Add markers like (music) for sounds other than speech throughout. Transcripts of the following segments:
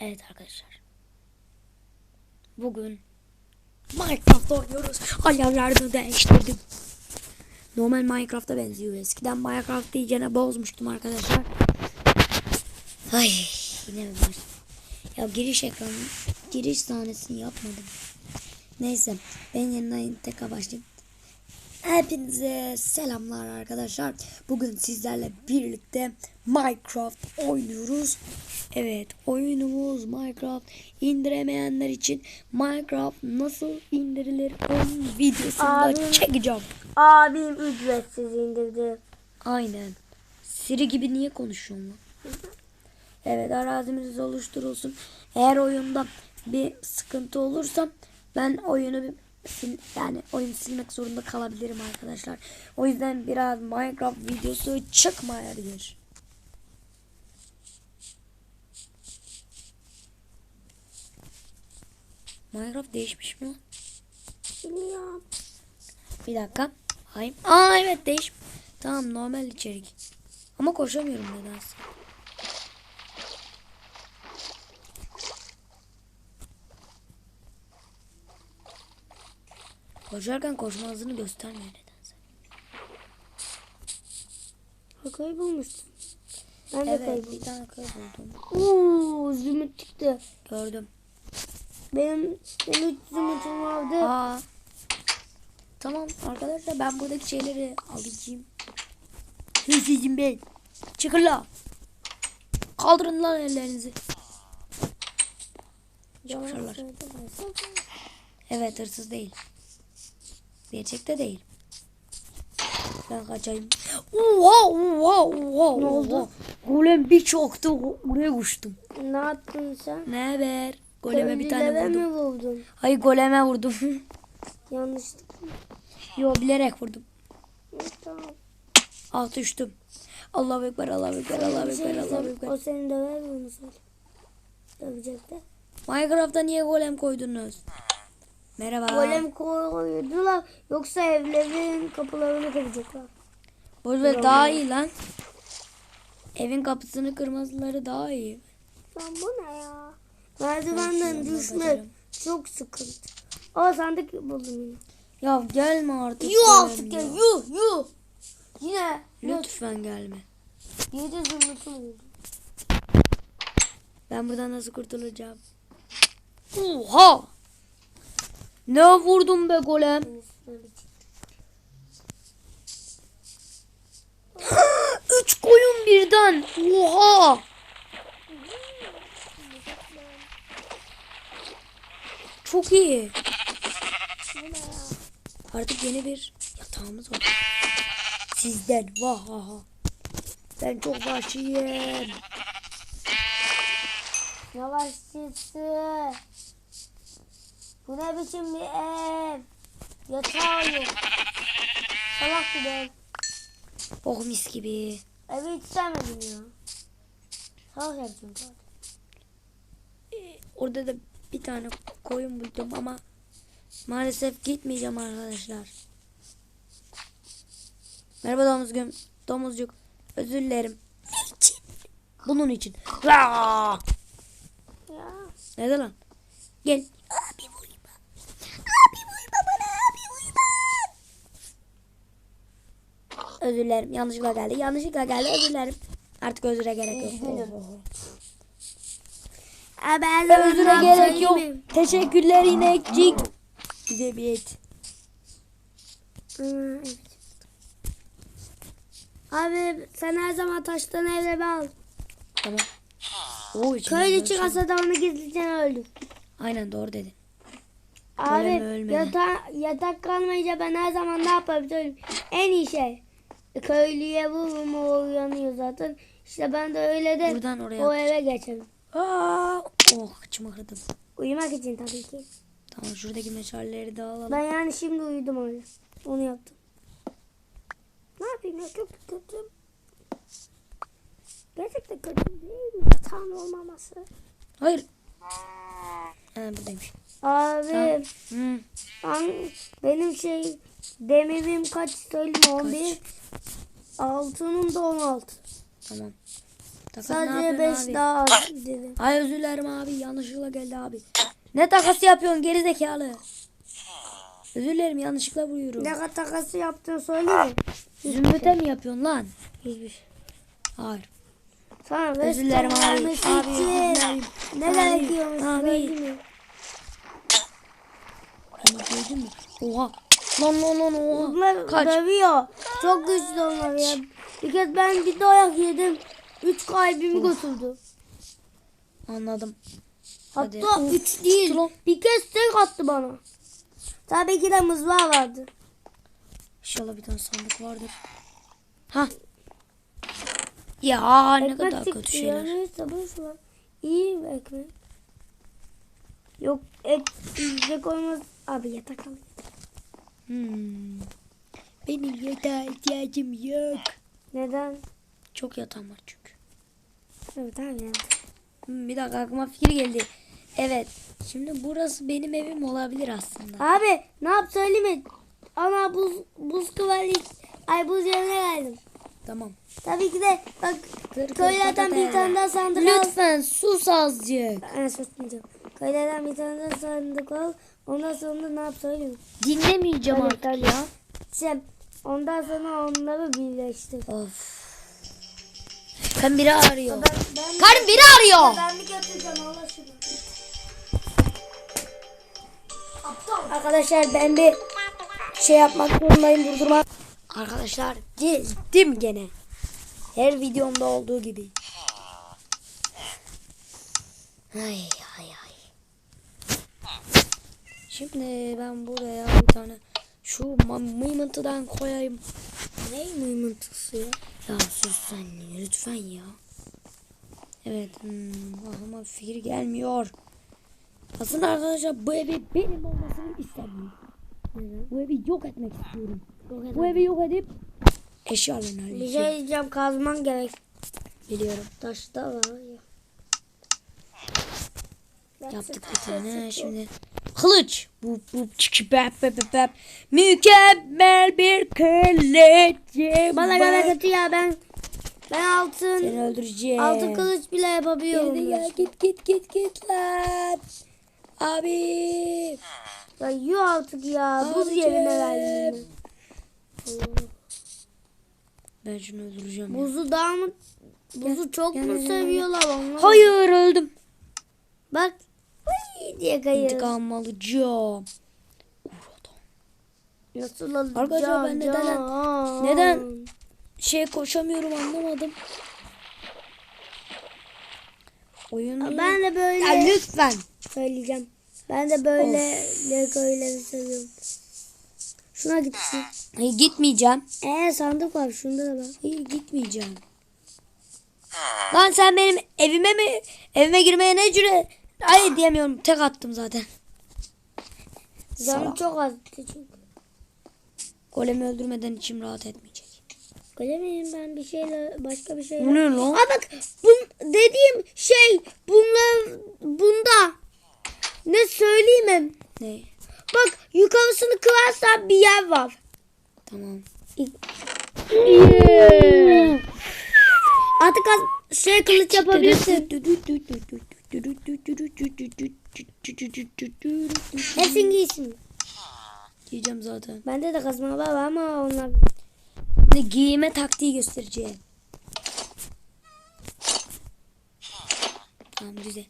Evet arkadaşlar. Bugün Minecraft oynuyoruz. Ayarlarını değiştirdim. Normal Minecraft'a benziyor. Eskiden Minecraft diyeceğine bozmuştum arkadaşlar. Ay yine var? Ya giriş ekranı, giriş sahnesini yapmadım. Neyse ben yeniden tekrar başlayayım. Hepinize selamlar arkadaşlar. Bugün sizlerle birlikte Minecraft oynuyoruz. Evet oyunumuz Minecraft. İndiremeyenler için Minecraft nasıl indirilir onun videosunu da Abi. çekeceğim. Abim ücretsiz indirdi. Aynen. Siri gibi niye konuşuyorsun lan? Evet arazimiz oluşturulsun. Eğer oyunda bir sıkıntı olursa ben oyunu bir sil, yani oyunu silmek zorunda kalabilirim arkadaşlar. O yüzden biraz Minecraft videosu çıkmayabilir. Minecraft değişmiş mi? Biliyorum. Bir dakika. Hayır. Aa evet değiş. Tamam normal içerik. Ama koşamıyorum nedense. Koşarken koşma hızını göstermiyor nedense. Ha kaybolmuşsun. Ben de Evet kayboldum. bir tane kayboldum. Uuu zümrüt çıktı. Gördüm. Benim, benim zümrütüm vardı. Aa. Tamam arkadaşlar ben buradaki şeyleri alacağım. Hırsızım ben. Çıkın la. Kaldırın lan ellerinizi. Söylemezsen. Evet hırsız değil. Gerçekte değil. Ben kaçayım. Oha oha oha. Ne oldu? Golem bir çoktu. Oraya uçtum. Ne yaptın sen? Ne haber? Goleme bir tane vurdum. mi vurdun? Hayır goleme vurdum. (laughs) Yanlışlıkla. Yo bilerek vurdum. Tamam. Ah düştüm. Allahu Ekber, Allahu Ekber, Allahu Bir şey Ekber, Allahu. Ekber. O seni döver mi onu söyle. Dövecek de. Minecraft'ta niye golem koydunuz? Merhaba. Golem koydular. Yoksa evlerin kapılarını kıracaklar. Boş ver daha iyi lan. Evin kapısını kırmaları daha iyi. Lan bu ne ya? Merdivenden düşmek çok sıkıntı. Aa sandık buldum yine. Ya gelme artık. Yuh artık ya. yuh yuh. Yine lütfen. Lütfen gelme. Yedi zümrütüm oldu. Ben buradan nasıl kurtulacağım? Oha! Ne vurdum be golem? (gasps) Üç koyun birden. Oha! Çok iyi. Artık yeni bir yatağımız var. Sizden vahaha. Ben çok vahşiyim. Yavaş çıktı. Bu ne biçim bir ev? Yatağı yok. Salak bir ev. Oh mis gibi. Evi hiç sevmedim ya. Salak ev çünkü. Ee, Orada da bir tane koyun buldum ama maalesef gitmeyeceğim arkadaşlar. Merhaba domuzgum. Domuzcuk. Özür dilerim. Bunun için. Ya. Nerede lan? Gel. Abi vurma. Abi vurma bana abi vurma. Özür dilerim. Yanlışlıkla geldi. Yanlışlıkla geldi. Özür dilerim. Artık özüre gerek yok. Abi her Özüre gerek yok. Teşekkürler inekcik. Bize bir et. evet. Abi sen her zaman taştan evleri al. Tamam. Oo, Köylü çıkarsa da onu gizlice öldür. şey- Aynen doğru dedin. Abi yata yatak kalmayınca ben her zaman ne yapabilirim? En iyi şey. Köylüye vururum o uyanıyor zaten. İşte ben de öyle de Buradan oraya o eve geçerim. Aa, oh çımırdım. Uyumak için tabii ki. Tamam şuradaki meşaleleri de alalım. Ben yani şimdi uyudum öyle. Onu yaptım. Ne yapayım ya çok kötü. Gerçekten kötü değil mi? Yatağın olmaması. Hayır. Ha buradaymış. Abi Hmm. an, benim şey demirim kaç söyleyeyim 11. Altının da 16. Tamam. Takas Sadece yapıyorsun 5 abi? daha az dedim. Ay özür dilerim abi yanlışlıkla geldi abi. Ne takası yapıyorsun geri zekalı? Özür dilerim yanlışlıkla vuruyorum. Ne kadar takası yaptığını söyleyeyim. Zümrüte mi yapıyorsun lan? Hiçbir şey. Hayır. Sana Özür dilerim abi. Abi, için özür dilerim. Ne Abi, abi. Beni gördün mü? Oha. Lan lan lan oha. Bunlar Kaç. dövüyor. Çok güçlü onlar ya. Bir kez ben bir dayak yedim. Üç kalbimi götürdü. Anladım. Hadi. Hatta üç değil. Tron. Bir kez tek attı bana. Tabii ki de mızrağı vardı. İnşallah bir tane sandık vardır. Ha. Ya ne Ekmek kadar kötü ya. şeyler. Neyse boş ver. İyi ekmek? Yok ek (clears throat) bize koymaz. Abi yatak al. Hmm. Benim yatağa ihtiyacım yok. Neden? Çok yatağım var çünkü. Evet abi ya. Hmm, bir dakika aklıma fikir geldi. Evet. Şimdi burası benim evim olabilir aslında. Abi ne yap söyleyeyim mi? Ama buz buz kıvali ay buz yerine geldim. Tamam. Tabii ki de bak köylerden bir tane daha sandık. Lütfen sus azıcık. Ben susmayacağım. Köylerden bir tane sandık al. Ondan sonra ne yap söyleyeyim? Dinlemeyeceğim Evet, artık ya. Sen ondan sonra onları birleştir. Of. Kan biri arıyor. Ben, ben, Karım biri arıyor. ben mi götüreceğim Allah şunu. Arkadaşlar ben bir şey yapmak zorundayım durdurmak. Arkadaşlar gezdim gene. Her videomda olduğu gibi. Ay. Şimdi ben buraya bir tane şu mıymıntıdan koyayım. Ne mıymıntısı ya? Ya sus sen lütfen ya. Evet hmm, aklıma fikir gelmiyor. Aslında arkadaşlar bu evi benim olmasını istemiyorum. Bu evi yok etmek istiyorum. Bu evi yok edip eşyalarını Bir halledeceğim. şey diyeceğim kazman gerek. Biliyorum. Taşta var ya. Yaptık bir tane şimdi. Kılıç. Bu bu çiki bap bap bap. Mükemmel bir kılıç. Bana göre kötü ya ben ben altın Seni öldüreceğim. altın kılıç bile yapabiliyorum. Gidi ya git git git git lan. Abi. Ya yuh artık ya buz Abicim. yerine geldim. Ben şunu öldüreceğim. ya. Buzu daha mı buzu çok gel, mu gel, gel. seviyorlar onlar? Hayır öldüm. Bak Hıy diye kayıyor. İntikam alacağım. Nasıl alacağım? Arkadaşlar ben neden- neden- Şey koşamıyorum anlamadım. Oyunu... Ben de böyle Ya lütfen. söyleyeceğim. Ben de böyle Lego'ları seviyorum. Şuna gitsin. Hayır gitmeyeceğim. Ee sandık var şunda da bak. Hayır gitmeyeceğim. Lan sen benim evime mi evime girmeye ne cüre? Hayır diyemiyorum. Tek attım zaten. Canım çok az çünkü. Golemi öldürmeden içim rahat etmeyecek. Öyle miyim ben bir şeyle başka bir şeyle. Bu ne lan? Aa bak bun, dediğim şey bunlar bunda. Ne söyleyeyim mi? Ne? Bak yukarısını kırarsan bir yer var. Tamam. Artık az şey kılıç yapabilirsin. Hepsini giysin. Giyeceğim zaten. Bende de kazma var ama onlar. Ne giyime taktiği göstereceğim. Tamam güzel.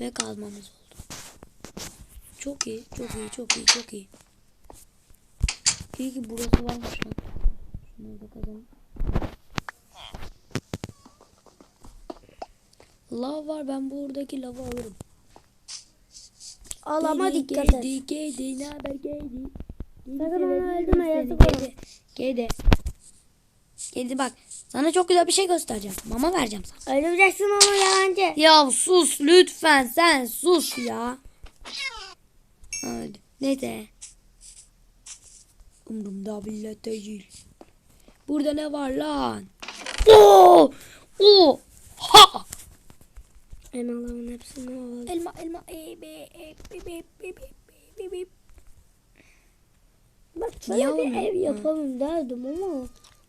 Ve kazmamız oldu. Çok iyi, çok iyi, çok iyi, çok iyi. İyi ki burası varmış lan. Şunları da kazalım. Lav var ben buradaki lavı alırım. Al ama dikkat et. Gedi gedi ne haber gedi. Sakın onu öldürme, yazık olur. Gedi. Gedi. Bak. Sana çok güzel bir şey göstereceğim. Mama vereceğim sana. Öldüreceksin onu yalancı. Ya sus lütfen sen sus ya. Hadi. Ne de? Umurumda bile değil. Burada ne var lan? Oo! Oo! Ha! Elmaların hepsini al. Elma elma e be e be be be be be be. Bak böyle bir olmuyor? ev yapalım derdim ama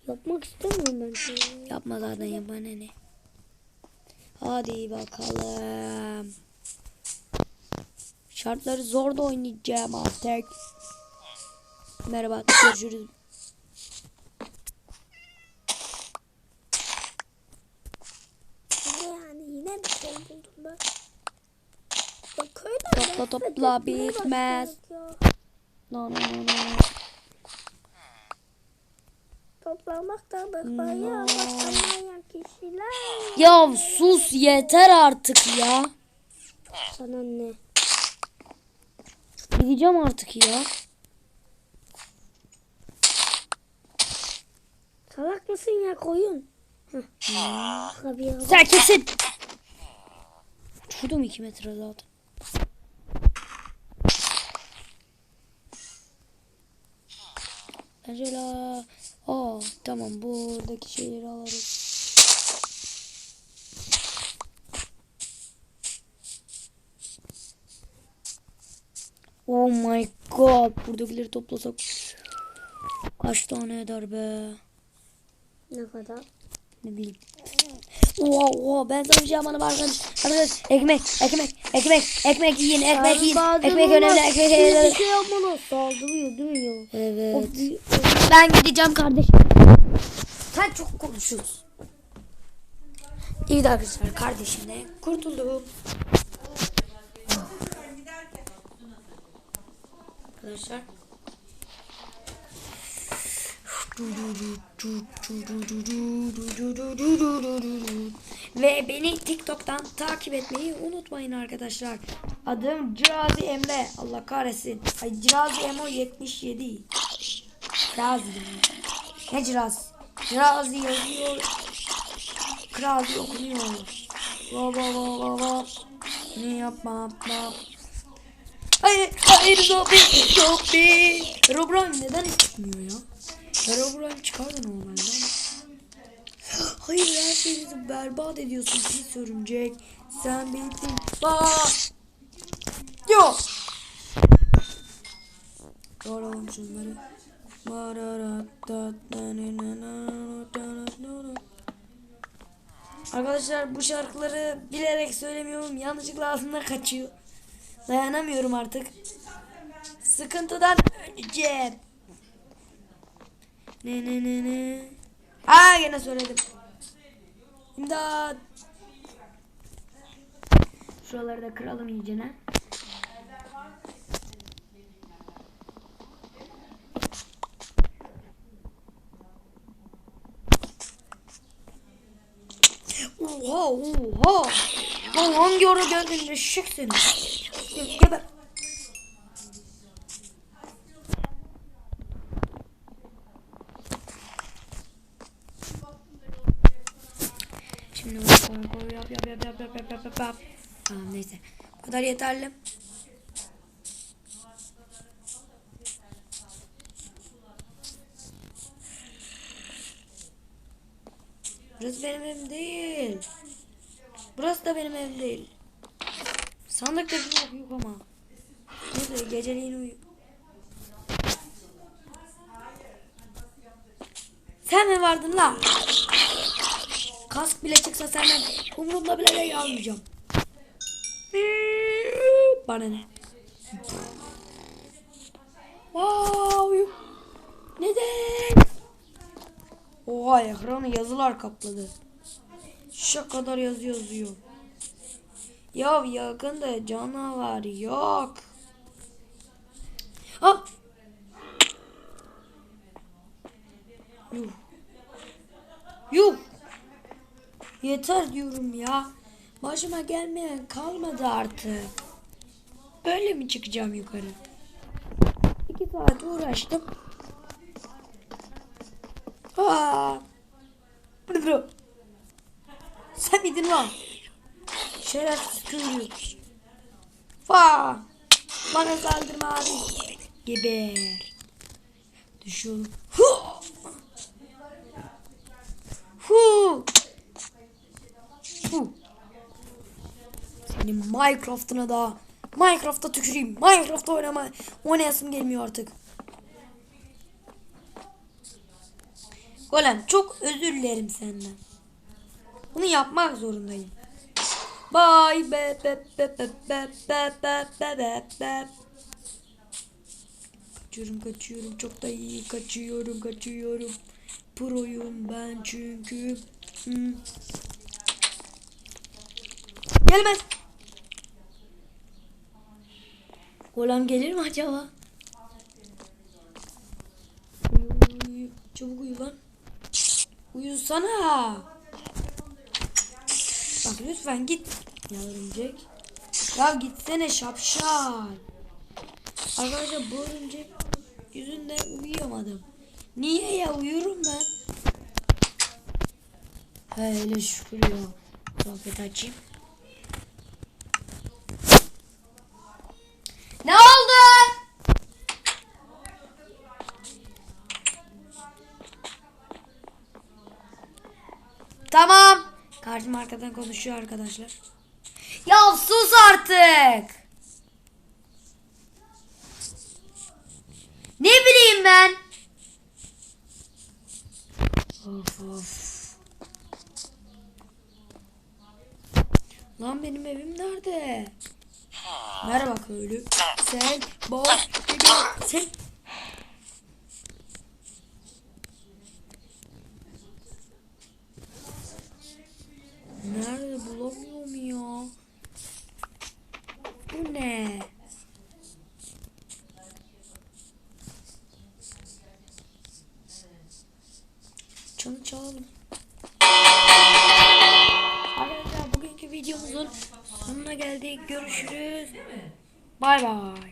Yapmak istemiyorum ben. Yapma zaten yapma ne. Hadi bakalım. Şartları zor da oynayacağım artık. Merhaba görüşürüz. Yani buldum ben. Ya Topla topla bitmez. No no no no. Toplamaktan bıkmayı başlamayan kişiler. Ya sus yeter artık ya. Sana ne? Gideceğim artık ya. Salak mısın ya koyun? Tabii ya. Sen kesin. Uçurdum 2 metre zaten. Angela. Aa tamam buradaki şeyleri alırız. Oh my god. Buradakileri toplasak kaç tane eder be? Ne kadar? Ne bileyim. Oha oha ben sana bir şey yapmadım arkadaş. Arkadaş ekmek ekmek ekmek ekmek yiyin ekmek yiyin. Ekmek önemli ekmek Bir önemli. şey yapmadan saldırıyor değil mi? Evet. O bir- Ben gideceğim kardeşim. Sen çok konuşuyorsun. İyi de arkadaşlar kardeşimle kurtuldum. Arkadaşlar. Ve beni TikTok'tan takip etmeyi unutmayın arkadaşlar. Adım Cirazi Emre. Allah kahretsin. Ay Cirazi Emo 77. Cirazi. Ne Cirazi? Cirazi yazıyor. Krazi okunuyor. Va va va va va. Ne yapma yapma. Hayır hayır zombi zombi. Herobrine neden çıkmıyor ya? Herobrine çıkar da normalde. Hayır her şeyinizi berbat ediyorsun pis örümcek. Sen bittin. Aa! Yok. Doğralım şunları. Arkadaşlar bu şarkıları bilerek söylemiyorum. Yanlışlıkla ağzımdan kaçıyor. Dayanamıyorum artık. Sıkıntıdan öleceğim. Ne ne ne ne. Aa gene söyledim. İmdat. Şuraları da kıralım iyicene. Oha oha. Lan hangi ara geldin eşek seni. Geber. Şimdi bunu koy koy Tamam neyse. Bu kadar yeterli. Burası benim evim değil. Burası da benim evim değil. Sandıkta bir yok yok ama. Neyse geceliğin uyu. Sen mi vardın la? Kask bile çıksa senden umurumda bile değil almayacağım. Bana ne? Wow. Neden? Oha ekranı yazılar kapladı. Şu kadar yazı yazıyor. Ya yakında canavar yok. Ha. Yuh. Yuh. Yeter diyorum ya. Başıma gelmeyen kalmadı artık. Böyle mi çıkacağım yukarı? İki saat uğraştım. Aa. Sen miydin lan? Şerefsiz köylü. Fa. Bana saldırma abi. Geber. Düşüyorum. Hu. Hu. Senin Minecraft'ına da Minecraft'ta tüküreyim. Minecraft'ta oynama oynayasım gelmiyor artık. Golem çok özür dilerim senden. Bunu yapmak zorundayım. Bye be be be be be be be be be be. Kaçıyorum kaçıyorum çok da iyi kaçıyorum kaçıyorum. Proyum ben çünkü. Hmm. Gelmez. Golem gelir mi acaba? Uyu, uyu. Çabuk uyu lan. Uyusana. Bak lütfen git. Ya örümcek. Ya gitsene şapşal. Arkadaşlar bu örümcek yüzünden uyuyamadım. Niye ya uyurum ben? Hele şükür ya. Sohbet açayım. Ne oldu? Tamam. Kardeşim arkadan konuşuyor arkadaşlar. Ya sus artık. Ne bileyim ben. Of of. Lan benim evim nerede? Merhaba köylü. Sen boş sen.